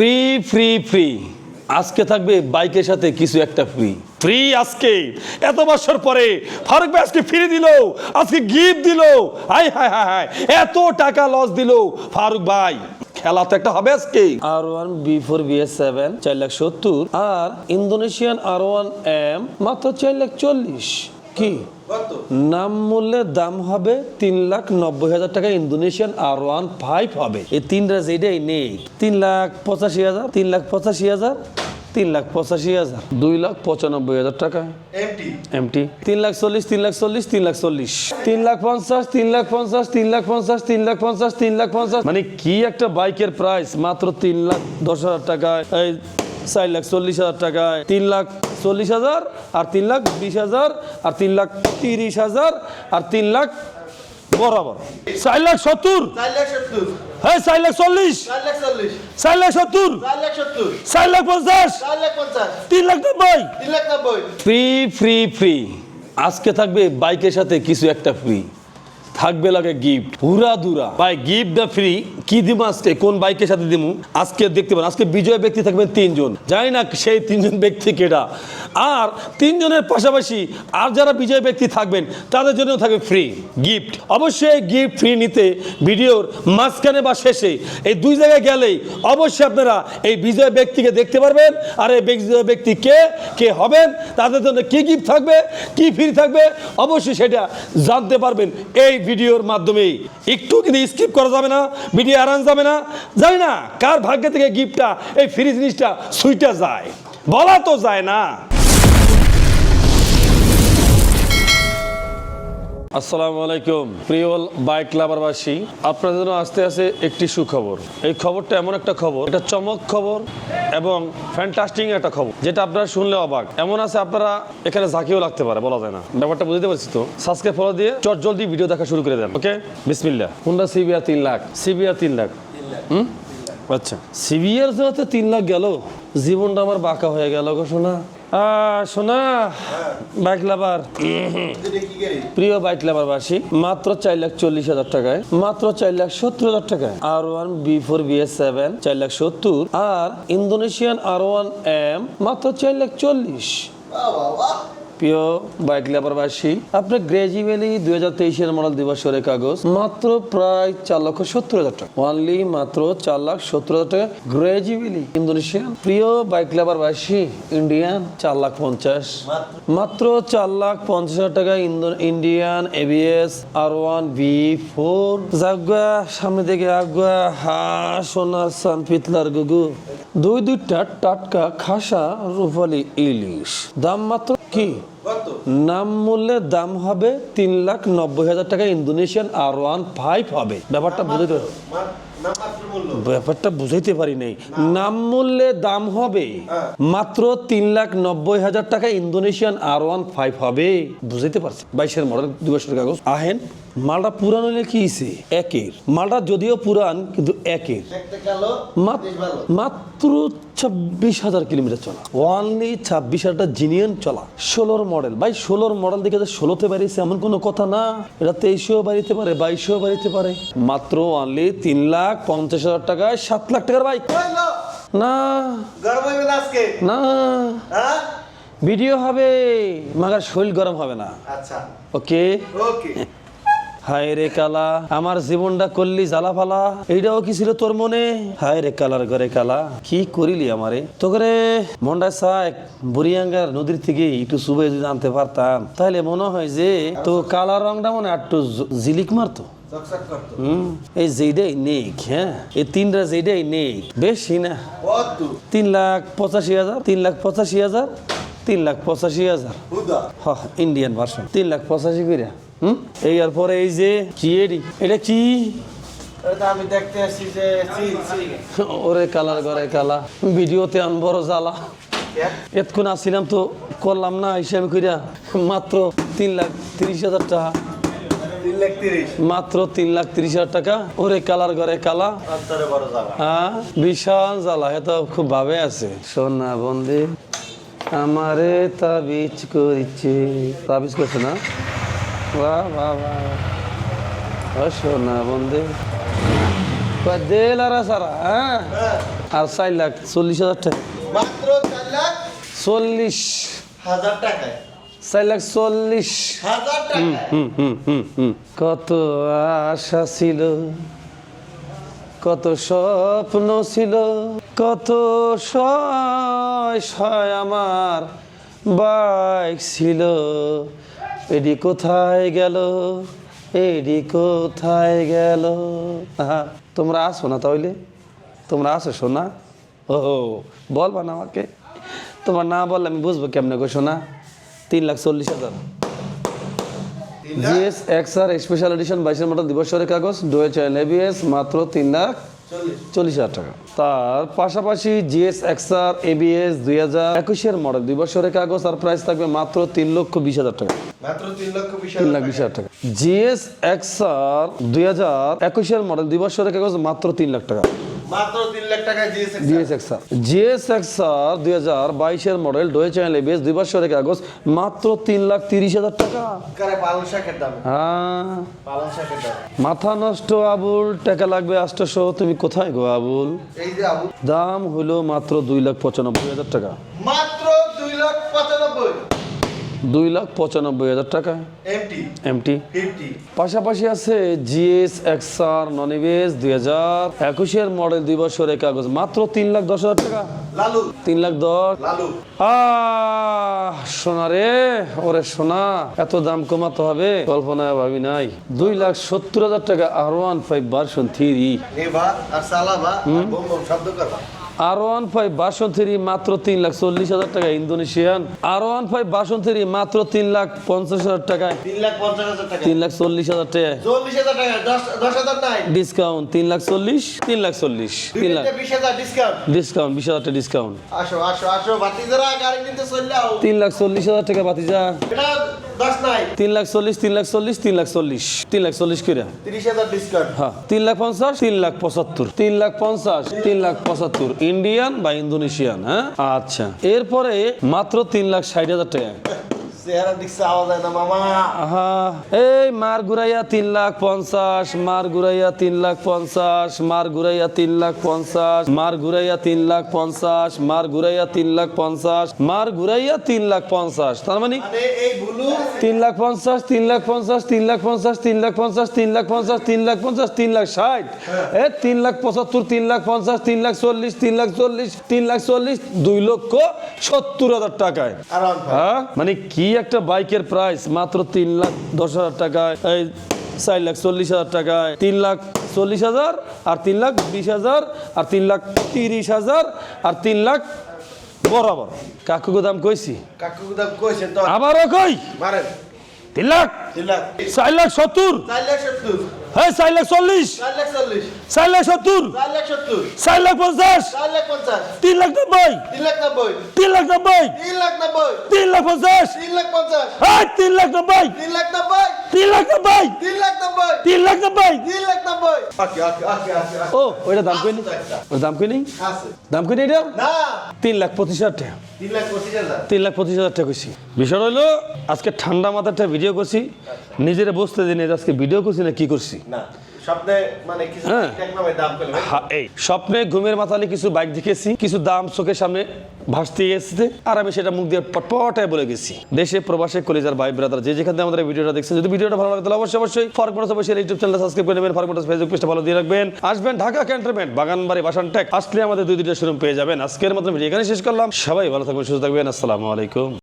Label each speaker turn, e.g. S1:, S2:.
S1: Free free free আজকে থাকবে বাইকের সাথে কিছু একটা ফ্রি ফ্রি আজকে। এত বছর পরে ফারুক ভাই আজকে ফ্রি দিল আজকে গিফট দিল। Hi hi hi hi. এত টাকা লস দিল ফারুক ভাই। খেলা তো একটা হবে আজকে। R one B four B S seven চার লাখ সত্তর। আর ইন্দোনেশিয়ান আর ওয়ান এম মাত্র চার লাখ চল্লিশ। কি নাম মূল্যের দাম হবে তিন লাখ নব্বই হাজার টাকা ইন্দোনেশিয়ান আর ওয়ান ফাইভ হবে এই তিনটা যেটাই নেই তিন লাখ পঁচাশি হাজার তিন লাখ পঁচাশি হাজার তিন লাখ পঁচাশি হাজার দুই লাখ পঁচানব্বই হাজার টাকা
S2: এমটি
S1: তিন লাখ চল্লিশ তিন লাখ চল্লিশ তিন লাখ চল্লিশ তিন লাখ পঞ্চাশ তিন লাখ পঞ্চাশ তিন লাখ পঞ্চাশ তিন লাখ পঞ্চাশ তিন লাখ পঞ্চাশ মানে কি একটা বাইকের প্রাইস মাত্র তিন লাখ দশ হাজার টাকায় এই চার লাখ চল্লিশ হাজার টাকায় তিন লাখ চল্লিশ হাজার আর তিন লাখ বিশ হাজার আর তিন লাখ তিরিশ হাজার আর তিন লাখ বরাবর। চার লাখ সত্তর। হ্যাঁ চার লাখ চল্লিশ।
S2: চার লাখ
S1: সত্তর।
S2: চার লাখ
S1: পঞ্চাশ। তিন লাখ নব্বই। Free free free. আজকে থাকবে বাইকের সাথে কিছু একটা ফ্রি। থাকবে লাগে গিফট পুরা দুরা ভাই গিফট দা ফ্রি কি দিব আজকে? কোন বাইকের সাথে দিব আজকে দেখতে পারেন, আজকে বিজয় ব্যক্তি থাকবেন তিনজন। জানি না সেই তিনজন ব্যক্তি কেটা আর তিনজনের পাশাপাশি আর যারা বিজয় ব্যক্তি থাকবেন, তাদের জন্য থাকবে ফ্রি গিফট অবশ্যই গিফট ফ্রি নিতে ভিডিওর মাঝখানে বা শেষে এই দুই জায়গায় গেলেই অবশ্যই আপনারা এই বিজয় ব্যক্তিকে দেখতে পারবেন। আর এই বিজয় ব্যক্তি কে? কে হবেন? তাদের জন্য কি গিফট থাকবে? কি ফ্রি থাকবে? অবশ্যই সেটা জানতে পারবেন এই ভিডিওর মাধ্যমে একটু কিন্তু স্কিপ করা যাবে না ভিডিও আরান যাবে না। জানি না কার ভাগ্য থেকে গিফটটা এই ফ্রি জিনিসটা সুইটা যায়। বলা তো যায় না। আসসালামু আলাইকুম, প্রিয় বাইক লাভারবাসী। আপনাদের জন্য আসতে আসে একটি সুখবর। এই খবরটা এমন একটা খবর, এটা চমক খবর এবং ফ্যান্টাস্টিং একটা খবর, যেটা আপনারা শুনলে অবাক। এমন আছে আপনারা, এখানে ঝাঁকিও লাগতে পারে, বলা যায় না। ব্যাপারটা বুঝতে পারছি তো? সাবস্ক্রাইব ফলো দিয়ে চট জলদি ভিডিও দেখা শুরু করে দেন ওকে বিসমিল্লা হুন্ডা সিবিআর তিন লাখ সিবিআর তিন লাখ। হুম? আচ্ছা। সিবিআর যাতে তিন লাখ গেল। জীবনটা আমার বাঁকা হয়ে গেল গো শোনা বাইক লাভার প্রিয় বাইক লাভার লাভারবাসী মাত্র চার লাখ চল্লিশ হাজার টাকায়, মাত্র চার লাখ সত্তর হাজার টাকায়। R one B four, B S seven, চার লাখ সত্তর। আর ইন্দোনেশিয়ান আর ওয়ান এম, মাত্র চার লাখ চল্লিশ। প্রিয় বাইক লাভারবাসী, আপনার গ্রেজুয়ালি দুই হাজার তেইশের মডেল দিবসের কাগজ মাত্র প্রায় চার লক্ষ সত্তর হাজার টাকা। ওনলি মাত্র চার লাখ সত্তর হাজার টাকা গ্রেজুয়ালি ইন্দোনেশিয়ান। প্রিয় বাইক লাভারবাসী, ইন্ডিয়ান চার লাখ পঞ্চাশ। মাত্র চার লাখ পঞ্চাশ হাজার টাকা Indian ABS R one B four. জাগুয়া সামনে দিকে আগুয়া হা সোনার সান পিতলার গুগু। দুই দুইটা টাটকা, খাসা, রূপালি ইলিশ। দাম মাত্র কি? নাম মূল্যে দাম হবে তিন লাখ নব্বই হাজার টাকা ইন্দোনেশিয়ান আর ওয়ান ফাইভ হবে। ব্যাপারটা বুঝতে ব্যাপারটা বুঝাইতে পারি নাই। নাম মূল্যে দাম হবে মাত্র তিন লাখ নব্বই হাজার টাকা ইন্দোনেশিয়ান আর ওয়ান ফাইভ হবে। বুঝাইতে পারছি। বাইশের মডেল দুই বছর কাগজ। আহেন। মালটা পুরান হলে কি হইছে? একের। মালটা যদিও পুরান কিন্তু একের। মাত- মাত্র ছাব্বিশ হাজার কিলোমিটার চলা। ওয়ানলি ছাব্বিশ হাজার জিনিয়ন চলা। ষোলোর মডেল ভাই ষোলোর মডেল দেখে ষোলোতে বাড়িয়েছে এমন কোনো কথা না। এটা তেইশেও বাড়িতে পারে বাইশেও বাড়িতে পারে। মাত্র ওয়ানলি তিন লাখ পঞ্চাশ হাজার টাকায় সাত লাখ টাকার বাইক না।
S2: না হ্যাঁ?
S1: ভিডিও হবে মাগার শরীর গরম হবে না।
S2: আচ্ছা।
S1: ওকে
S2: ওকে
S1: হায় রে কালা আমার জীবনটা করলি জ্বালা ফালা এইটাও কি ছিল তোর মনে? হায় রে কালার ঘরে কালা কি করিলি আমারে? তো করে মন্ডা সাক বুড়িয়াঙ্গার নদীর থেকে একটু সুবে যদি আনতে পারতাম তাহলে মনে হয় যে তো কালার রংটা মনে হয় একটু জিলিক মারতো। এই যেইটাই নেই হ্যাঁ এই তিনটা যেইটাই নেই বেশি না। তিন লাখ পঁচাশি হাজার তিন লাখ পঁচাশি হাজার তিন লাখ পঁচাশি হাজার। হ ইন্ডিয়ান ভার্সন তিন লাখ পঁচাশি করে হুম? এই যে কি এডি? এটা কি?
S2: আমি দেখতে আসছি যে চিল চিল
S1: ওরে কালার কালা। ভিডিওতে আন জ্বালা। এতক্ষণ আসছিলাম তো করলাম না হিসাবে কইরা মাত্র তিন লাখ তিরিশ হাজার টাকা। মাত্র তিন লাখ তিরিশ হাজার টাকা। ওরে কালার করে কালা। হ্যাঁ বিশাল জ্বালা। এ তো খুব ভাবে আছে। সোনা বন্দি আমারে তাবিজ করিছে। তাবিজ করছে না? বাহ বাহ বাহ। সোনা সারা হ্যাঁ?
S2: হ্যাঁ।
S1: আর চার লাখ চল্লিশ হাজার টাকা।
S2: মাত্র চার লাখ
S1: চল্লিশ।
S2: হাজার টাকায়।
S1: চার লাখ কত আশা ছিল কত স্বপ্ন ছিল কত সয় আমার বাইক ছিল। এডি কোথায় গেল? এডি কোথায় গেল? আহা, তোমরা আসো না তাহলে। তোমরা আসো শোনা ও বলবা না আমাকে। তোমার না বললে আমি বুঝব কেমনে গো শোনা তিন লাখ চল্লিশ হাজার। GS X R special edition বাইশের মডেল দিবসের কাগজ ডুয়েল চ্যানেল এবিএস মাত্র তিন লাখ।
S2: চল্লিশ
S1: হাজার টাকা। তার পাশাপাশি জিএস এক্সআর এবিএস দুই হাজার একুশের মডেল। দুই বছরের কাগজ আর প্রাইস থাকবে মাত্র তিন লক্ষ বিশ হাজার টাকা।
S2: মাত্র তিন লক্ষ বিশ হাজার টাকা।
S1: জিএস এক্স আর দুই হাজার একুশের মডেল। দুই বছরের কাগজ মাত্র তিন লাখ টাকা। মডেল দুই মাত্র তিন লাখ তিরিশ হাজার টাকা। হ্যাঁ। মাথা নষ্ট আবুল টাকা লাগবে আষ্টশো তুমি কোথায় গো আবুল? দাম হলো মাত্র দুই লাখ পঁচানব্বই হাজার টাকা
S2: মাত্র দুই লাখ পঁচানব্বই
S1: দুই লাখ পঁচানব্বই হাজার টাকা।
S2: এমটি
S1: পাশাপাশি আছে জিএস এক্সআর নন এবিএস দুই হাজার। একুশের মডেল দুই বছরের কাগজ মাত্র তিন লাখ দশ হাজার টাকা। তিন লাখ দশ। সোনা রে ওরে সোনা এত দাম কমাতে হবে? কল্পনায় ভাবি নাই। দুই লাখ সত্তর হাজার টাকা R one five version three
S2: R
S1: one five version three মাত্র তিন লাখ চল্লিশ হাজার টাকা Indonesian R one five version three মাত্র তিন লাখ পঞ্চাশ হাজার টাকায়
S2: তিন লাখ পঞ্চাশ হাজার টাকা
S1: তিন লাখ চল্লিশ হাজার টাকা ডিসকাউন্ট তিন লাখ চল্লিশ তিন লাখ চল্লিশ তিন লাখ
S2: ডিসকাউন্ট
S1: বিশ হাজার টাকা ডিসকাউন্ট তিন লাখ চল্লিশ হাজার টাকা বাতিজা তিন লাখ চল্লিশ তিন লাখ চল্লিশ তিন লাখ চল্লিশ তিন লাখ চল্লিশ করে
S2: তিরিশ হাজার ডিসকাউন্ট
S1: হ্যাঁ তিন লাখ পঞ্চাশ তিন লাখ পঁচাত্তর তিন লাখ পঞ্চাশ তিন লাখ পঁচাত্তর ইন্ডিয়ান বা ইন্দোনেশিয়ান হ্যাঁ? আচ্ছা। এরপরে মাত্র তিন লাখ ষাট হাজার টাকা।
S2: চেহারা দিচ্ছে আওয়াজ হয় না মামা
S1: এই মার ঘুরাইয়া তিন লাখ পঞ্চাশ মার ঘুরাইয়া তিন লাখ পঞ্চাশ মার ঘুরাইয়া তিন লাখ পঞ্চাশ মার ঘুরাইয়া তিন লাখ পঞ্চাশ মার ঘুরাইয়া তিন লাখ পঞ্চাশ মার ঘুরাইয়া তিন লাখ পঞ্চাশ তার মানে
S2: মানে
S1: তিন লাখ পঞ্চাশ তিন লাখ পঞ্চাশ তিন লাখ পঞ্চাশ তিন লাখ পঞ্চাশ তিন লাখ পঞ্চাশ তিন লাখ পঞ্চাশ তিন লাখ ষাট এ তিন লাখ পঁচাত্তর তিন লাখ পঞ্চাশ তিন লাখ চল্লিশ তিন লাখ চল্লিশ তিন লাখ চল্লিশ দুই লক্ষ সত্তর হাজার টাকায় হ্যাঁ মানে কি একটা বাইকের প্রাইস মাত্র তিন লাখ দশ হাজার টাকায় এই চার লাখ চল্লিশ হাজার টাকায়। তিন লাখ চল্লিশ হাজার আর তিন লাখ বিশ হাজার আর তিন লাখ তিরিশ হাজার আর তিন লাখ বরাবর। কাকুকে দাম কইছি?
S2: কাকু দাম কইছে তো।
S1: আবারও কই?
S2: মারেন
S1: তিন লাখ?
S2: তিন লাখ।
S1: চার লাখ সত্তর?
S2: চার লাখ সত্তর।
S1: হ্যাঁ চার লাখ চল্লিশ।
S2: চার লাখ
S1: সত্তর।
S2: চার লাখ
S1: পঞ্চাশ। তিন লাখ নব্বই।
S2: তিন লাখ নব্বই।
S1: তিন লাখ পঞ্চাশ।
S2: তিন লাখ
S1: হ্যাঁ তিন লাখ নব্বই।
S2: তিন লাখ নব্বই।
S1: তিন লাখ নব্বই।
S2: তিন লাখ নব্বই।
S1: তিন লাখ নব্বই। ও ওইটা দাম কই নি ওর দাম কই নি দাম কই নি এটা?
S2: না।
S1: তিন লাখ পঁচিশ হাজার টাকা।
S2: তিন লাখ পঁচিশ হাজার।
S1: টাকা কইছি। বিষয় হলো আজকে ঠান্ডা মাথার ভিডিও করছি। নিজেরা বসতে দিনে আজকে ভিডিও করছি না কি করছি।
S2: না। স্বপ্নে মানে
S1: হ্যাঁ। এই স্বপ্নে ঘুমের মাথালে কিছু বাইক দেখেছি কিছু দাম চোখের সামনে ভাসতে গেছে আর আমি সেটা মুখ দিয়ে পটপটায় বলে গেছি। দেশে প্রবাসে কলেজার ভাই ব্রাদার যে যেখান আমাদের ভিডিওটা দেখছেন যদি ভিডিওটা ভালো লাগে তাহলে অবশ্যই অবশ্যই ফার্ক মোটরস অবশ্যই ইউটিউব চ্যানেল সাবস্ক্রাইব করে নেবেন। ফার্ক মোটরস ফেসবুক পেজটা ভালো দিয়ে রাখবেন। আসবেন ঢাকা ক্যান্টনমেন্ট বাগানবাড়ি বাসান টেক আসলে আমাদের দুই দুইটা শোরুম পেয়ে যাবেন। আজকের মতো ভিডিও এখানে শেষ করলাম। সবাই ভালো থাকবেন সুস্থ থাকবেন। আসসালামু আলাইকুম।